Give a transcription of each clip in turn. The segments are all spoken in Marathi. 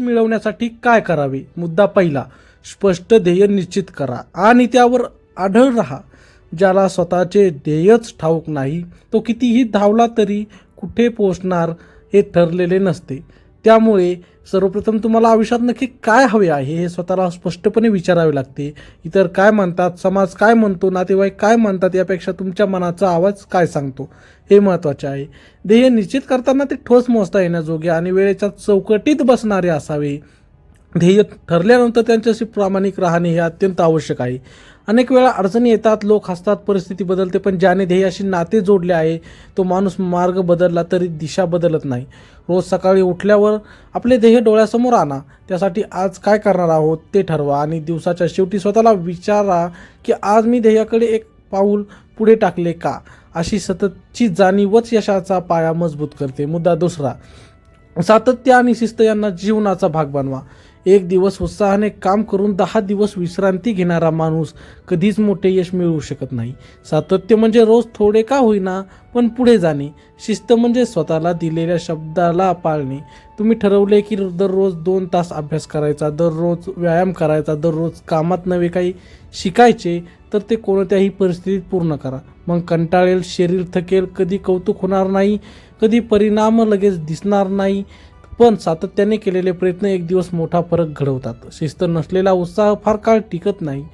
मिळवण्यासाठी काय करावे? मुद्दा पहिला स्पष्ट ध्येय निश्चित करा आणि त्यावर आढळ राहा. ज्याला स्वतःचे ध्येयच ठाऊक नाही तो कितीही धावला तरी कुठे पोचणार हे ठरलेले नसते. त्यामुळे सर्वप्रथम तुम्हाला आयुष्यात नक्की काय हवे आहे हे स्वतःला स्पष्टपणे विचारावे लागते. इतर काय म्हणतात समाज काय म्हणतो नातेवाईक काय म्हणतात यापेक्षा तुमच्या मनाचा आवाज काय सांगतो हे महत्त्वाचे आहे. ध्येय निश्चित करताना ते ठोस मोजता येण्याजोगे आणि वेळेच्या चौकटीत बसणारे असावे. ध्येय ठरल्यानंतर त्यांच्याशी प्रामाणिक राहणे हे अत्यंत आवश्यक आहे. अनेक वेळा अडचणी येतात लोक हसतात परिस्थिती बदलते पण ज्याने ध्येयाशी नाते जोडले आहे तो माणूस मार्ग बदलला तरी दिशा बदलत नाही. रोज सकाळी उठल्यावर आपले ध्येय डोळ्यासमोर आणा. त्यासाठी आज काय करणार आहोत ते ठरवा आणि दिवसाच्या शेवटी स्वतःला विचारा की आज मी ध्येयाकडे एक पाऊल पुढे टाकले का? अशी सततची जाणीवच यशाचा पाया मजबूत करते. मुद्दा दुसरा सातत्य आणि शिस्त यांना जीवनाचा भाग बनवा. एक दिवस उत्साहाने काम करून दहा दिवस विश्रांती घेणारा माणूस कधीच मोठे यश मिळवू शकत नाही. सातत्य म्हणजे रोज थोडे का होईना पण पुढे जाणे. शिस्त म्हणजे स्वतःला दिलेल्या शब्दाला पाळणे. तुम्ही ठरवले की दररोज दोन तास अभ्यास करायचा दररोज व्यायाम करायचा दररोज कामात नवे काही शिकायचे तर ते कोणत्याही परिस्थितीत पूर्ण करा. मग कंटाळेल शरीर थकेल कधी कौतुक होणार नाही कधी परिणाम लगेच दिसणार नाही पण सातत्याने केलेले प्रयत्न एक दिवस मोठा फरक घडवतात. शिस्त नसलेला उत्साह फार काळ टिकत नाही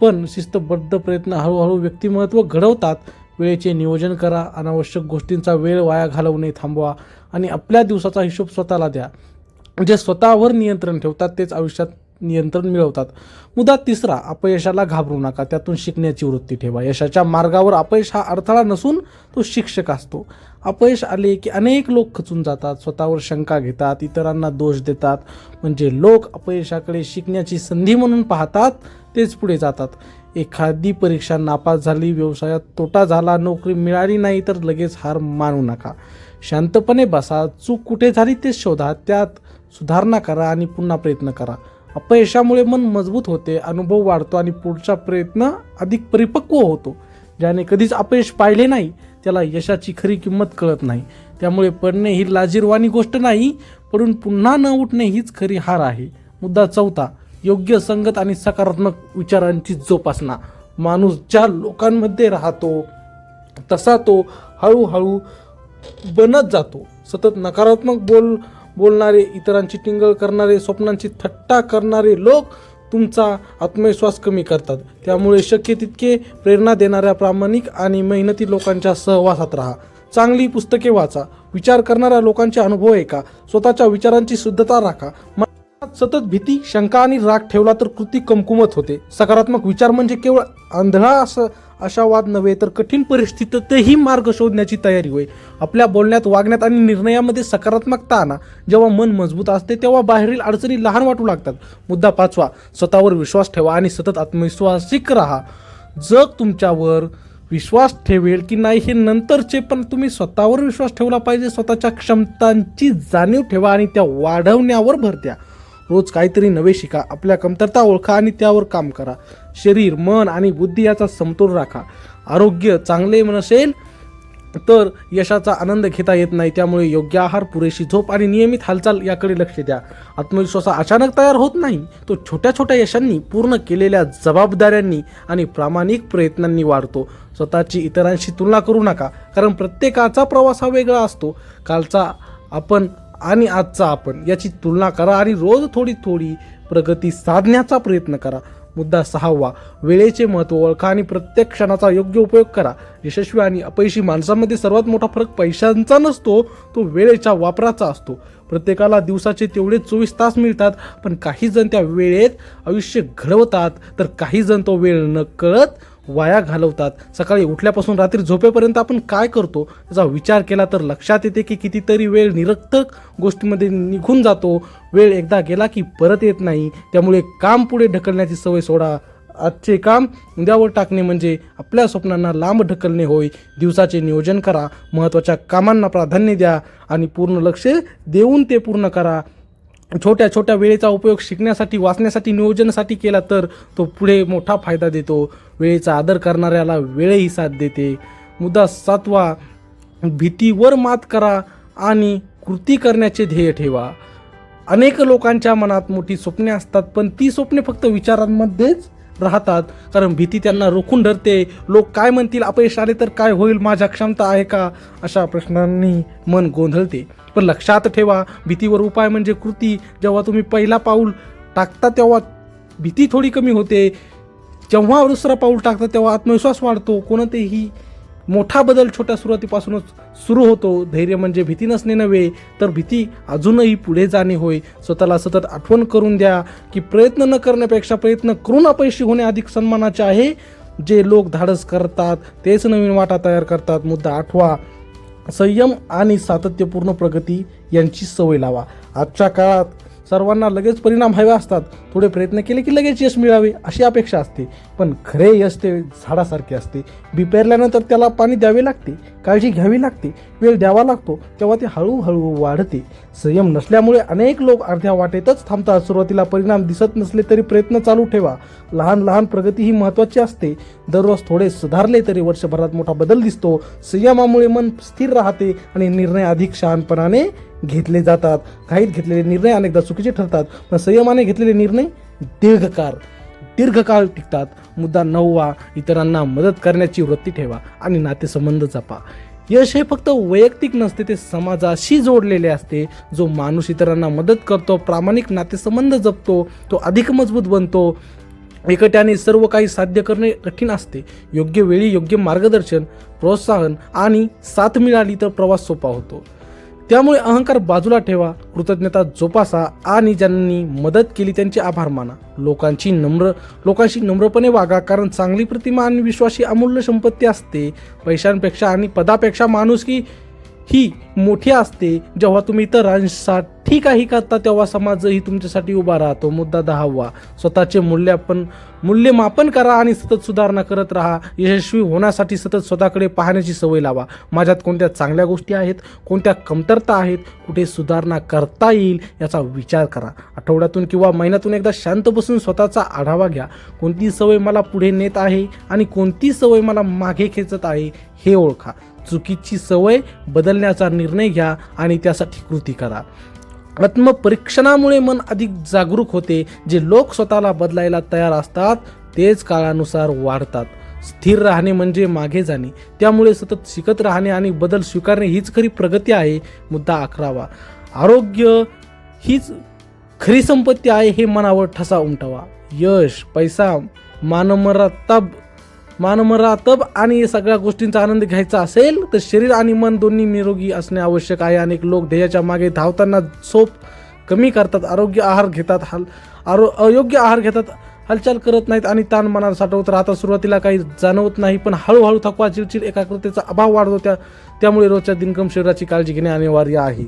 पण शिस्तबद्ध प्रयत्न हळूहळू व्यक्तिमत्व घडवतात. वेळेचे नियोजन करा अनावश्यक गोष्टींचा वेळ वाया घालवणे थांबवा आणि आपल्या दिवसाचा हिशोब स्वतःला द्या. जे स्वतःवर नियंत्रण ठेवतात तेच आयुष्यात नियंत्रण मिळवतात. मुद्दा तिसरा अपयशाला घाबरू नका. त्यातून शिकण्याची वृत्ती ठेवा. यशाच्या मार्गावर अपयश हा अडथळा नसून तो शिक्षक असतो. अपयश आले की अनेक लोक खचून जातात स्वतःवर शंका घेतात इतरांना दोष देतात. म्हणजे लोक अपयशाकडे शिकण्याची संधी म्हणून पाहतात तेच पुढे जातात. एखादी परीक्षा नापास झाली व्यवसायात तोटा झाला नोकरी मिळाली नाही तर लगेच हार मानू नका. शांतपणे बसा. चूक कुठे झाली ते शोधा. त्यात सुधारणा करा आणि पुन्हा प्रयत्न करा. अपयशामुळे मन मजबूत होते अनुभव वाढतो आणि पुढचा प्रयत्न अधिक परिपक्व होतो. ज्याने कधीच अपयश पाहिले नाही त्याला यशाची खरी किंमत कळत नाही. त्यामुळे पडणे ही लाजीरवाणी गोष्ट नाही पडून पुन्हा न उठणे हीच खरी हार आहे. मुद्दा चौथा योग्य संगत आणि सकारात्मक विचारांची जोपासना. माणूस ज्या लोकांमध्ये राहतो तसा तो हळूहळू बनत जातो. सतत नकारात्मक बोल बोलणारे इतरांची टिंगल करणारे स्वप्नांची थट्टा करणारे लोक तुमचा आत्मविश्वास कमी करतात. त्यामुळे शक्य तितके प्रेरणा देणाऱ्या प्रामाणिक आणि मेहनती लोकांच्या सहवासात राहा. चांगली पुस्तके वाचा. विचार करणाऱ्या लोकांचे अनुभव ऐका. स्वतःच्या विचारांची शुद्धता राखा. सतत भीती शंका आणि राग ठेवला तर कृती कमकुमत होते. सकारात्मक विचार म्हणजे केवळ आंधळा अशा वाद नव्हे तर कठीण परिस्थितीतही मार्ग शोधण्याची तयारी होईल आपल्या बोलण्यात वागण्यात आणि निर्णयामध्ये सकारात्मकता आणा. जेव्हा मन मजबूत असते तेव्हा बाहेरील अडचणी लहान वाटू लागतात. मुद्दा पाचवा स्वतःवर विश्वास ठेवा आणि सतत आत्मविश्वासिक राहा. जग तुमच्यावर विश्वास ठेवेल की नाही हे नंतरचे पण तुम्ही स्वतःवर विश्वास ठेवला पाहिजे. स्वतःच्या क्षमतांची जाणीव ठेवा आणि त्या वाढवण्यावर भर द्या. रोज काहीतरी नवे शिका आपल्या कमतरता ओळखा आणि त्यावर काम करा. शरीर मन आणि बुद्धी याचा समतोल राखा. आरोग्य चांगले नसेल तर यशाचा आनंद घेता येत नाही. त्यामुळे योग्य आहार पुरेशी झोप आणि नियमित हालचाल याकडे लक्ष द्या. आत्मविश्वास अचानक तयार होत नाही तो छोट्या छोट्या यशांनी पूर्ण केलेल्या जबाबदाऱ्यांनी आणि प्रामाणिक प्रयत्नांनी वाढतो. स्वतःची इतरांशी तुलना करू नका कारण प्रत्येकाचा प्रवास हा वेगळा असतो. कालचा आपण आणि आजचा आपण याची तुलना करा आणि रोज थोडी थोडी प्रगती साधण्याचा प्रयत्न करा. मुद्दा सहावा वेळेचे महत्त्व ओळखा आणि प्रत्येक क्षणाचा योग्य उपयोग करा. यशस्वी आणि अपयशी माणसामध्ये सर्वात मोठा फरक पैशांचा नसतो तो वेळेच्या वापराचा असतो. प्रत्येकाला दिवसाचे तेवढे चोवीस तास मिळतात पण काही जण त्या वेळेत आयुष्य घडवतात तर काही जण तो वेळ न कळत वाया घालवतात. सकाळी उठल्यापासून रात्री झोपेपर्यंत आपण काय करतो? याचा विचार केला तर लक्षात येते की कितीतरी वेळ निरर्थक गोष्टीमध्ये निघून जातो. वेळ एकदा गेला की परत येत नाही. त्यामुळे काम पुढे ढकलण्याची सवय सोडा. आजचे काम उद्यावर टाकणे म्हणजे आपल्या स्वप्नांना लांब ढकलणे होय. दिवसाचे नियोजन करा. महत्त्वाच्या कामांना प्राधान्य द्या आणि पूर्ण लक्ष देऊन ते पूर्ण करा. छोट्या छोट्या वेळेचा उपयोग शिकण्यासाठी वाचण्यासाठी नियोजनासाठी केला तर तो पुढे मोठा फायदा देतो. वेळेचा आदर करणाऱ्याला वेळही साथ देते. मुद्दा सातवा भीतीवर मात करा आणि कृती करण्याचे ध्येय ठेवा. अनेक लोकांच्या मनात मोठी स्वप्ने असतात पण ती स्वप्ने फक्त विचारांमध्येच राहतात. कारण भीती त्यांना रोखून धरते. लोक काय म्हणतील? अपयश आले तर काय होईल? माझ्या क्षमता आहे का? अशा प्रश्नांनी मन गोंधळते. पण लक्षात ठेवा भीतीवर उपाय म्हणजे कृती. जेव्हा तुम्ही पहिला पाऊल टाकता तेव्हा भीती थोडी कमी होते. जेव्हा दुसरा पाऊल टाकता तेव्हा आत्मविश्वास वाढतो. कोणतेही मोठा बदल छोट्या सुरुवातीपासूनच सुरू होतो. धैर्य म्हणजे भीती नसणे नव्हे तर भीती अजूनही पुढे जाणे होय. स्वतःला सतत आठवण करून द्या की प्रयत्न न करण्यापेक्षा प्रयत्न करून अपयशी होणे अधिक सन्मानाचे आहे. जे लोक धाडस करतात तेच नवीन वाटा तयार करतात. मुद्दा आठवा संयम आणि सातत्यपूर्ण प्रगती यांची सवय लावा. आजच्या काळात सर्वांना लगेच परिणाम हवे असतात. थोडे प्रयत्न केले की लगेच यश मिळावे अशी अपेक्षा असते. पण खरे यश ते झाडासारखे असते. बी पेरल्यानंतर त्याला पाणी द्यावे लागते काळजी घ्यावी लागते वेळ द्यावा लागतो तेव्हा ते हळूहळू वाढते. संयम नसल्यामुळे अनेक लोक अर्ध्या वाटेतच थांबतात. सुरुवातीला परिणाम दिसत नसले तरी प्रयत्न चालू ठेवा. लहान लहान प्रगती ही महत्त्वाची असते. दररोज थोडे सुधारले तरी वर्षभरात मोठा बदल दिसतो. संयमामुळे मन स्थिर राहते आणि निर्णय अधिक शहाणपणाने घेतले जातात. घाईत घेतलेले निर्णय अनेकदा चुकीचे ठरतात पण संयमाने घेतलेले निर्णय दीर्घकाळ दीर्घकाळ टिकतात. मुद्दा नववा इतरांना मदत करण्याची वृत्ती ठेवा आणि नातेसंबंध जपा. यश हे फक्त वैयक्तिक नसते ते समाजाशी जोडलेले असते. जो माणूस इतरांना मदत करतो प्रामाणिक नातेसंबंध जपतो तो अधिक मजबूत बनतो. एकट्याने सर्व काही साध्य करणे कठीण असते. योग्य वेळी योग्य मार्गदर्शन प्रोत्साहन आणि साथ मिळाली तर प्रवास सोपा होतो. त्यामुळे अहंकार बाजूला ठेवा कृतज्ञता जोपासा आणि ज्यांनी मदत केली त्यांचे आभार माना. लोकांची नम्र लोकांशी नम्रपणे वागा कारण चांगली प्रतिमा आणि विश्वास ही अमूल्य संपत्ती असते. पैशांपेक्षा आणि पदापेक्षा माणूस की ही मोठी असते. जेव्हा तुम्ही इतरांसाठी काही करता तेव्हा समाजही तुमच्यासाठी उभा राहतो. मुद्दा दहावा. स्वतःचे मूल्यापन मूल्यमापन करा आणि सतत सुधारणा करत राहा. यशस्वी होण्यासाठी सतत स्वतःकडे पाहण्याची सवय लावा. माझ्यात कोणत्या चांगल्या गोष्टी आहेत? कोणत्या कमतरता आहेत? कुठे सुधारणा करता येईल? याचा विचार करा. आठवड्यातून किंवा महिन्यातून एकदा शांत बसून स्वतःचा आढावा घ्या. कोणती सवय मला पुढे नेत आहे आणि कोणती सवय मला मागे खेचत आहे हे ओळखा. चुकीची सवय बदलण्याचा निर्णय घ्या आणि त्यासाठी कृती करा. आत्मपरीक्षणामुळे मन अधिक जागरूक होते. जे लोक स्वतःला बदलायला तयार असतात तेच काळानुसार वाढतात. स्थिर राहणे म्हणजे मागे जाणे. त्यामुळे सतत शिकत राहणे आणि बदल स्वीकारणे हीच खरी प्रगती आहे. मुद्दा अकरावा. आरोग्य हीच खरी संपत्ती आहे हे मनावर ठसा उमटवा. यश पैसा मानमरातब मानमरातब आणि सगळ्या गोष्टींचा आनंद घ्यायचा असेल तर शरीर आणि मन दोन्ही निरोगी असणे आवश्यक आहे. अनेक लोक ध्येयाच्या मागे धावताना झोप कमी करतात आरोग्य आहार घेतात हाल आरो अयोग्य आहार घेतात हालचाल करत नाहीत आणि ताण मनात साठवत राहतात. सुरुवातीला काही जाणवत नाही पण हळूहळू थकवा चिडचिड एकाग्रतेचा अभाव वाढतो. त्या त्यामुळे रोजच्या दिनक्रम शरीराची काळजी घेणे अनिवार्य आहे.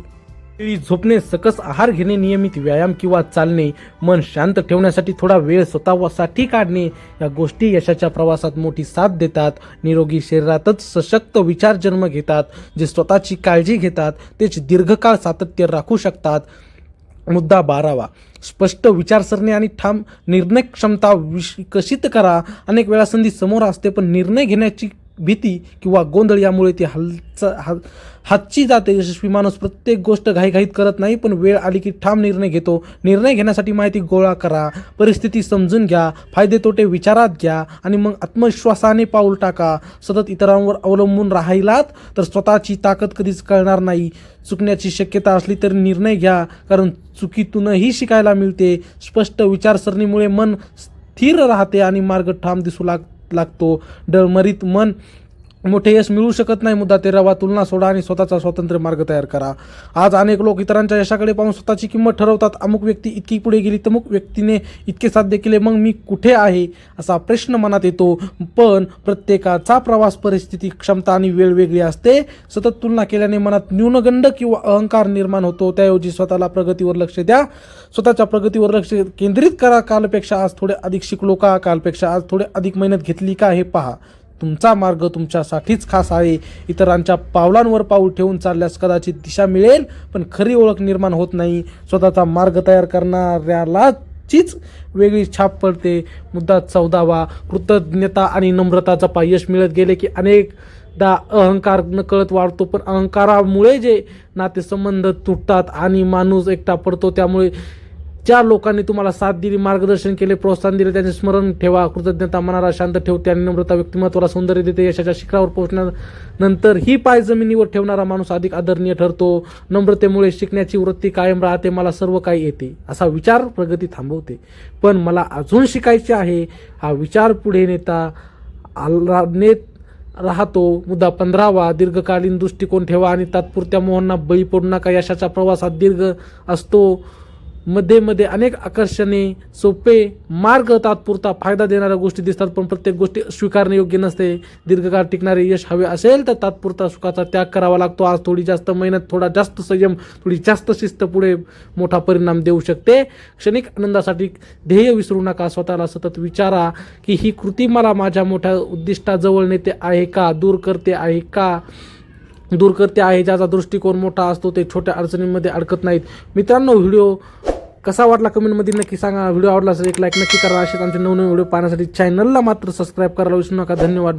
वेळी झोपणे सकस आहार घेणे नियमित व्यायाम किंवा चालणे मन शांत ठेवण्यासाठी थोडा वेळ स्वतःसाठी काढणे या गोष्टी यशाच्या प्रवासात मोठी साथ देतात. निरोगी शरीरातच सशक्त विचार जन्म घेतात जे स्वतःची काळजी घेतात तेच दीर्घकाळ सातत्य राखू शकतात. मुद्दा बारावा. स्पष्ट विचारसरणी आणि ठाम निर्णय क्षमता विकसित करा. अनेक वेळा संधी समोर असते पण निर्णय घेण्याची भीती किंवा गोंधळ यामुळे ती हालचा हल हातची जाते. यशस्वी माणूस प्रत्येक गोष्ट घाईघाईत करत नाही पण वेळ आली की ठाम निर्णय घेतो. निर्णय घेण्यासाठी माहिती गोळा करा. परिस्थिती समजून घ्या. फायदे तोटे विचारात घ्या आणि मग आत्मविश्वासाने पाऊल टाका. सतत इतरांवर अवलंबून राहिलात तर स्वतःची ताकद कधीच कळणार नाही. चुकण्याची शक्यता असली तरी निर्णय घ्या कारण चुकीतूनही शिकायला मिळते. स्पष्ट विचारसरणीमुळे मन स्थिर राहते आणि मार्ग ठाम दिसू लाग लागतो. डळमरीत मन मोठे यश मिळू शकत नाही मुद्दा तेरावा तुलना सोडा आणि स्वतःचा स्वतंत्र मार्ग तयार करा. आज अनेक लोक इतरांच्या यशाकडे पाहून स्वतःची किंमत ठरवतात. अमुक व्यक्ती इतकी पुढे गेली तमुक व्यक्तीने इतके साध्य केले मग मी कुठे आहे? असा प्रश्न मनात येतो. पण प्रत्येकाचा प्रवास परिस्थिती क्षमता आणि वेळ वेगळी असते. सतत तुलना केल्याने मनात न्यूनगंड किंवा अहंकार निर्माण होतो. त्याऐवजी स्वतःला प्रगतीवर लक्ष द्या. स्वतःच्या प्रगतीवर लक्ष केंद्रित करा. कालपेक्षा आज थोडे अधिक शिकलो का? कालपेक्षा आज थोडे अधिक मेहनत घेतली का? हे पहा. तुमचा मार्ग तुमच्यासाठीच खास आहे. इतरांच्या पावलांवर पाऊल ठेवून चालल्यास कदाचित दिशा मिळेल पण खरी ओळख निर्माण होत नाही. स्वतःचा मार्ग तयार करणाऱ्यालाचीच वेगळी छाप पडते. मुद्दा चौदावा कृतज्ञता आणि नम्रता जपा. यश मिळत गेले की अनेक दा अहंकार न कळत वाढतो पण अहंकारामुळे जे नातेसंबंध तुटतात आणि माणूस एकटा पडतो त्यामुळे ज्या लोकांनी तुम्हाला साथ दिली मार्गदर्शन केले प्रोत्साहन दिले त्यांचे स्मरण ठेवा. कृतज्ञता मनाला शांत ठेवते आणि नम्रता व्यक्तिमत्वाला सौंदर्य देते यशाच्या शिखरावर पोहोचण्यानंतर ही पाय जमिनीवर ठेवणारा माणूस अधिक आदरणीय ठरतो. नम्रतेमुळे शिकण्याची वृत्ती कायम राहते मला सर्व काही येते. असा विचार प्रगती थांबवते. पण मला अजून शिकायचे आहे हा विचार पुढे नेता नेत राहतो. मुद्दा पंधरावा दीर्घकालीन दृष्टिकोन ठेवा आणि तात्पुरत्या मोहांना बळी पडू नका. यशाच्या प्रवासात दीर्घ असतो. मध्ये मध्ये अनेक आकर्षणे सोपे मार्ग तात्पुरता फायदा देणाऱ्या गोष्टी दिसतात पण प्रत्येक गोष्टी स्वीकारणे योग्य नसते. दीर्घकाळ टिकणारे यश हवे असेल तर तात्पुरता सुखाचा त्याग करावा लागतो. आज थोडी जास्त मेहनत थोडा जास्त संयम थोडी जास्त शिस्त पुढे मोठा परिणाम देऊ शकते. क्षणिक आनंदासाठी ध्येय विसरू नका. स्वतःला सतत विचारा की ही कृती मला माझ्या मोठ्या उद्दिष्टाजवळ नेते आहे का दूर करते आहे का? दूर करते आहे ज्याचा दृष्टिकोन मोठा असतो ते छोट्या अडचणींमध्ये अडकत नाहीत. मित्रांनो व्हिडिओ कसा वाटला कमेंटमध्ये नक्की सांगा. व्हिडिओ आवडला असेल एक लाईक नक्की करा. असेच आमचे नवनवीन व्हिडिओ पाहण्यासाठी चॅनलला मात्र सबस्क्राईब करायला विसरू नका. धन्यवाद.